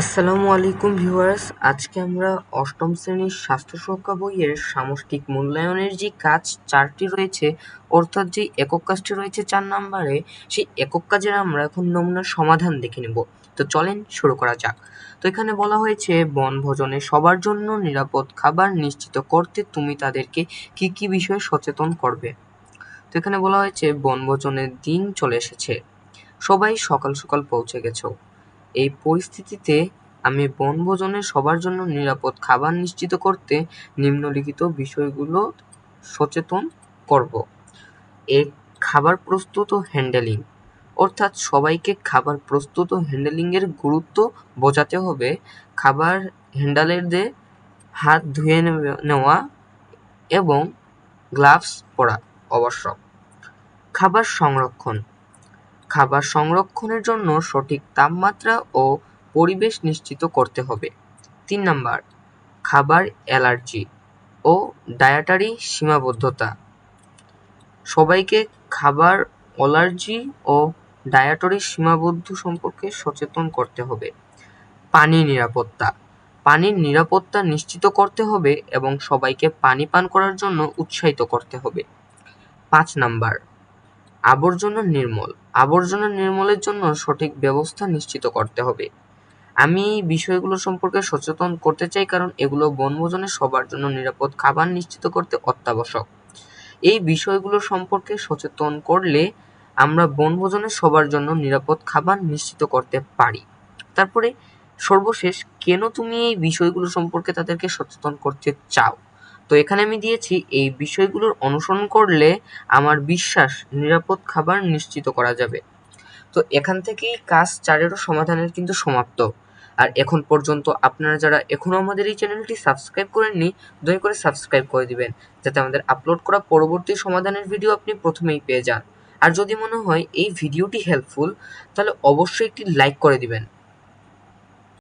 আসসালামু আলাইকুম ভিউয়ার্স। আজকে আমরা অষ্টম শ্রেণির স্বাস্থ্য সুরক্ষা বইয়ের সামষ্টিক মূল্যায়নের যে কাজ, চারটি রয়েছে, অর্থাৎ যে একক কাজটি রয়েছে চার নম্বরে, সেই একক কাজের আমরা এখন নমুনার সমাধান দেখে নেব। তো চলেন শুরু করা যাক। তো এখানে বলা হয়েছে বনভোজনে সবার জন্য নিরাপদ খাবার নিশ্চিত করতে তুমি তাদেরকে কি কি বিষয়ে সচেতন করবে? তো এখানে বলা হয়েছে বনভোজনের দিন চলে এসেছে। সবাই সকাল সকাল পৌঁছে গেছো। এই পরিস্থিতিতে আমি বনভোজনে সবার জন্য নিরাপদ খাবার নিশ্চিত করতে নিম্নলিখিত বিষয়গুলো সচেতন করব। এক, খাবার প্রস্তুত ও হ্যান্ডেলিং অর্থাৎ সবাইকে খাবার প্রস্তুত ও হ্যান্ডেলিংয়ের গুরুত্ব বোঝাতে হবে। খাবার হ্যান্ডেলের দিয়ে হাত ধুয়ে নেওয়া এবং গ্লাভস পরা আবশ্যক। খাবার সংরক্ষণ। খাবার সংরক্ষণের জন্য সঠিক তাপমাত্রা ও পরিবেশ নিশ্চিত করতে হবে। তিন নাম্বার, খাবার অ্যালার্জি ও ডায়েটারি সীমাবদ্ধতা। সবাইকে খাবার অ্যালার্জি ও ডায়েটারি সীমাবদ্ধ সম্পর্কে সচেতন করতে হবে। পানি নিরাপত্তা। পানির নিরাপত্তা নিশ্চিত করতে হবে এবং সবাইকে পানি পান করার জন্য উৎসাহিত করতে হবে। পাঁচ নাম্বার আবর্জনা নির্মূল। আবর্জনা নির্মূলের জন্য সঠিক ব্যবস্থা নিশ্চিত করতে হবে। আমি এই বিষয়গুলো সম্পর্কে সচেতন করতে চাই কারণ এগুলো বনভোজনে সবার জন্য নিরাপদ খাবার নিশ্চিত করতে অত্যাবশ্যক। এই বিষয়গুলো সম্পর্কে সচেতন করলে আমরা বনভোজনে সবার জন্য নিরাপদ খাবার নিশ্চিত করতে পারি। তারপরে সর্বশেষ, কেন তুমি এই বিষয়গুলো সম্পর্কে তাদেরকে সচেতন করতে চাও? তো এখানে আমি দিয়েছি, এই বিষয়গুলোর অনুসরণ করলে আমার বিশ্বাস নিরাপদ খাবার নিশ্চিত করা যাবে। তো এখান থেকেই কাজ চারেরও সমাধানের কিন্তু সমাপ্ত। আর এখন পর্যন্ত আপনারা যারা এখনও আমাদের এই চ্যানেলটি সাবস্ক্রাইব করেননি, দয়া করে সাবস্ক্রাইব করে দিবেন, যাতে আমাদের আপলোড করা পরবর্তী সমাধানের ভিডিও আপনি প্রথমেই পেয়ে যান। আর যদি মনে হয় এই ভিডিওটি হেল্পফুল তাহলে অবশ্যই একটি লাইক করে দিবেন।